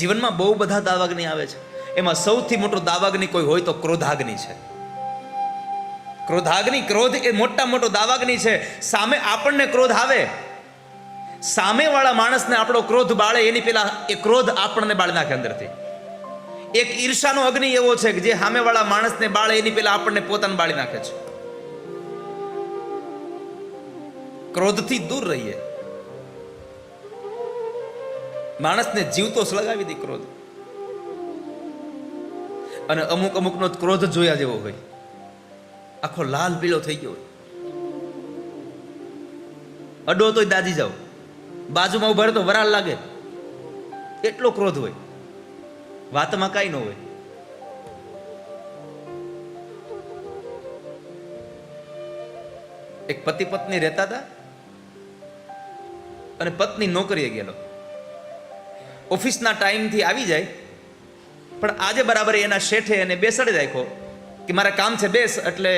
જીવનમાં બહુ બધા દાવાગ્નિ આવે છે. એમાં સૌથી મોટો દાવાગ્નિ કોઈ હોય તો ક્રોધાગ્નિ છે. ક્રોધાગ્નિ, ક્રોધ એ મોટા મોટો દાવાગ્નિ છે. સામે આપણને ક્રોધ આવે. સામેવાળા માણસને આપણો ક્રોધ બાળે, એની પેલા એ ક્રોધ આપણને બાળી નાખે અંદરથી. એક ઈર્ષાનો અગ્નિ એવો છે કે જે સામેવાળા માણસને બાળે, એની પેલા આપણને પોતાને બાળી નાખે છે. ક્રોધથી દૂર રહીએ. માણસને જીવતો સળગાવી દે ક્રોધ. અને અમુક અમુકનો ક્રોધ જોયા જેવો હોય. આખો લાલ પીળો થઈ ગયો અડો તોય દાજી જાઓ. બાજુમાં ઊભા તો વરાળ લાગે. એટલો ક્રોધ હોય. વાતમાં કાંઈ ન હોય. એક પતિ પત્ની રહેતા હતા. અને પત્ની નોકરીએ ગયેલો. ઓફિસના ટાઈમથી આવી જાય, પણ આજે બરાબર એના શેઠે એને બેસાડી રાખ્યો કે મારા કામ છે બેસ એટલે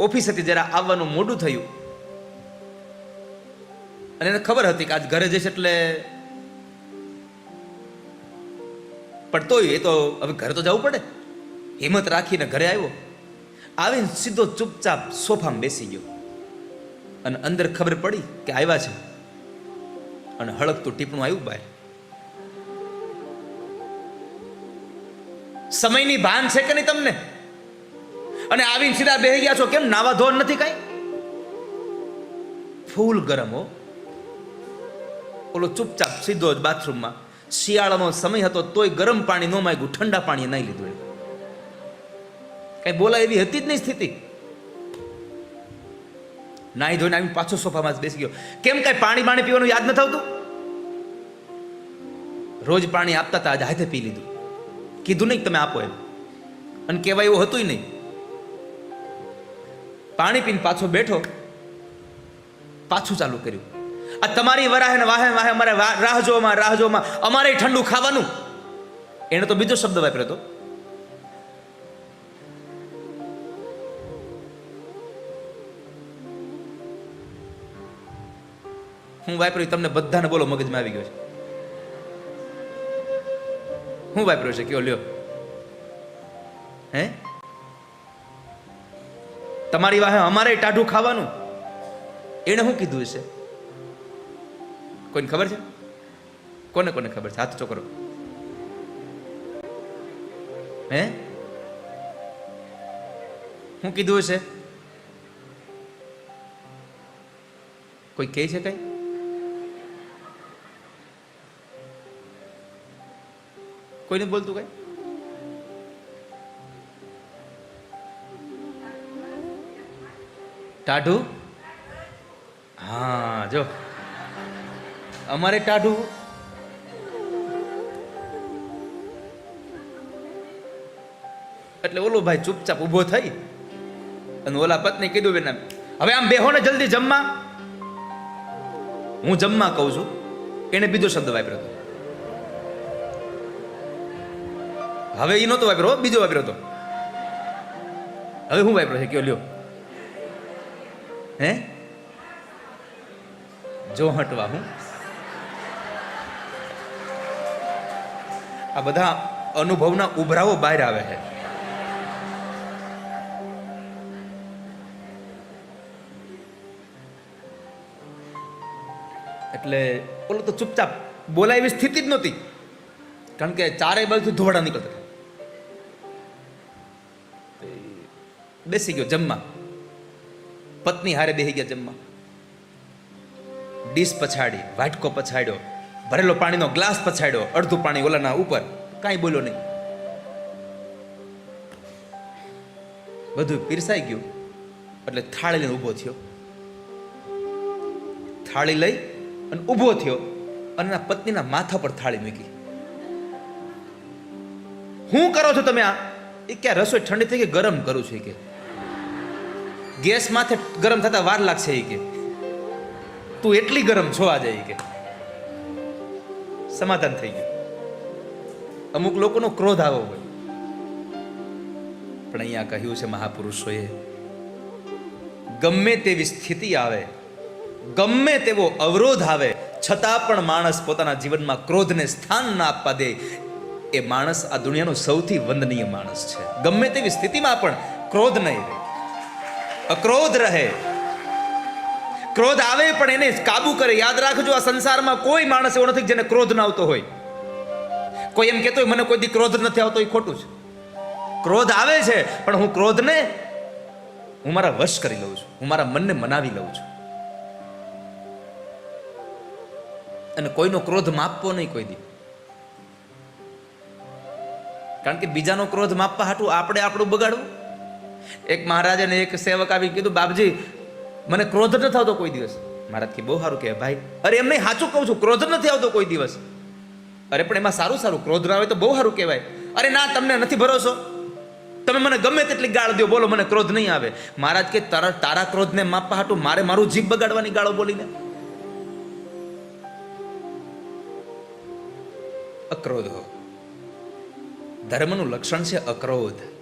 ઓફિસ હતી જરા આવવાનું મોડું થયું. અને એને ખબર હતી કે આજ ઘરે જઈશ એટલે પણ તોય એ તો હવે ઘરે તો જવું પડે. હિંમત રાખીને ઘરે આવ્યો. આવીને સીધો ચૂપચાપ સોફામાં બેસી ગયો. અને અંદર ખબર પડી કે આવ્યા છે. અને હળકતું ટીપણું આવ્યું બહાર. સમયની ભાન છે કે નહીં તમને? અને આવીને સીધા બેહી ગયા છો, કેમ નાવા ધોન નથી કાંઈ? ફૂલ ગરમ હો. ઓલો ચૂપચાપ સીધો જ બાથરૂમમાં. શિયાળાનો સમય હતો, તોય ગરમ પાણી ન માગ્યું, ઠંડા પાણી નહીં લીધું કઈ બોલા એવી હતી જ નહીં સ્થિતિ. નાહી ધોઈને આવીને પાછો સોફામાં જ બેસી ગયો. કેમ કઈ પાણી પાણી પીવાનું યાદ ન થતું રોજ પાણી આપતા હતા, આજે હાથે પી લીધું. કીધું નહીં તમે આપો એમ. અને કહેવાય એવું હતું નહીં. પાણી પીને પાછો બેઠો, પાછું ચાલુ કર્યું. આ તમારી વરાહે ને વાહે વાહે અમારે રાહ જોવામાં રાહ જોવામાં અમારે ઠંડુ ખાવાનું. એને તો બીજો શબ્દ વાપર્યો હતો. હું વાપર્યું, તમને બધાને બોલો, મગજમાં આવી ગયો છે. હું વાપર્યો છે? કયો, લ્યો. હે? તમારી વાહે અમારે ટાઢું ખાવાનું? એણે શું કીધું છે કોઈને ખબર છે? કોને કોને ખબર છે? હાથ ચોકરો હે? શું કીધું છે કોઈ કહે છે કઈ? કોઈને બોલતું કઈ? ટાઢું? હા, જો. અમારે ટાઢું. એટલે ઓલો ભાઈ ચૂપચાપ ઊભો થઈ અને ઓલા પત્ની કીધું બેન હવે આમ બેહો ને જલ્દી જમવા. હું જમવા કહું છું. એને બીજો શબ્દ વાપર્યો હતો હવે એ નહોતો વાપર્યો બીજો વાપર્યો હતો. હવે હું વાપર્યો છે, કયો, લ્યો. હે? જો હટવા હું. આ બધા અનુભવના ઉભરાવો બહાર આવે છે. એટલે ઓલો તો ચૂપચાપ બોલાય એવી સ્થિતિ જ નહોતી. કારણ કે ચારેય બાજુ ધોવાડા નીકળતા. બેસી ગયો જમવા. પત્ની હારે બેસી ગયા જમવા. ડીશ પછાડી, વાટકો પછાડ્યો, ભરેલો પાણીનો ગ્લાસ પછાડ્યો, અડધું પાણી ઓલાના ઉપર, કાંઈ બોલ્યો નહીં. બધું પીરસાઈ ગયું, એટલે થાળી લઈને ઊભો થયો. થાળી લઈ અને ઊભો થયો અને એના પત્નીના માથા પર થાળી મૂકી. હું કરો છો તમે આ? એ ક્યાં રસોઈ ઠંડી થઈ ગઈ, ગરમ કરું છું કે. ગેસ માથે ગરમ થતા વાર લાગશે એ કે. તું એટલી ગરમ છો આજે એ કે. સમાધાન થઈ ગયું. અમુક લોકોનો ક્રોધ આવો હોય. પણ અહીંયા કહ્યું છે મહાપુરુષોએ, ગમે તેવી સ્થિતિ આવે, ગમે તેવો અવરોધ આવે, છતાં પણ માણસ પોતાના જીવનમાં ક્રોધને સ્થાન ના આપવા દે, એ માણસ આ દુનિયાનો સૌથી વંદનીય માણસ છે. ગમે તેવી સ્થિતિમાં પણ ક્રોધ નહીં રહે. અક્રોધ રહે. ક્રોધ આવે પણ એને કાબુ કરે. યાદ રાખજો, આ સંસારમાં કોઈ માણસ એવો નથી જેને ક્રોધ ના આવતો હોય. કોઈ એમ કહેતો હોય, મને કોઈ દી ક્રોધ નથી આવતો, એ ખોટું છે. ક્રોધ આવે છે, પણ હું ક્રોધને હું મારા વશ કરી લઉં છું. હું મારા મનને મનાવી લઉં છું. અને કોઈનો ક્રોધ માપવો નહીં કોઈ દી. કારણ કે બીજાનો ક્રોધ માપવા હાટું આપણે આપણું બગાડવું. એક મહારાજ અને એક સેવક આવી કીધું, બાપજી, મને ક્રોધ નથી આવતો કોઈ દિવસ. મહારાજથી બહુ સારું કહેવાય, ભાઈ, અરે એમ નહીં, સાચું કહું છું, ક્રોધ નથી આવતો કોઈ દિવસ. અરે, પણ એમાં સારું સારું, ક્રોધ ના આવે તો બહુ સારું કહેવાય. અરે ના, તમને નથી ભરોસો. તમે મને ગમે તેટલી ગાળ દો, બોલો, મને ક્રોધ નહીં આવે. મહારાજ કે, તારા તારા ક્રોધને માપવા હાટું મારે મારું જીભ બગાડવાની ગાળો બોલીને. અક્રોધ. ધર્મનું લક્ષણ છે અક્રોધ.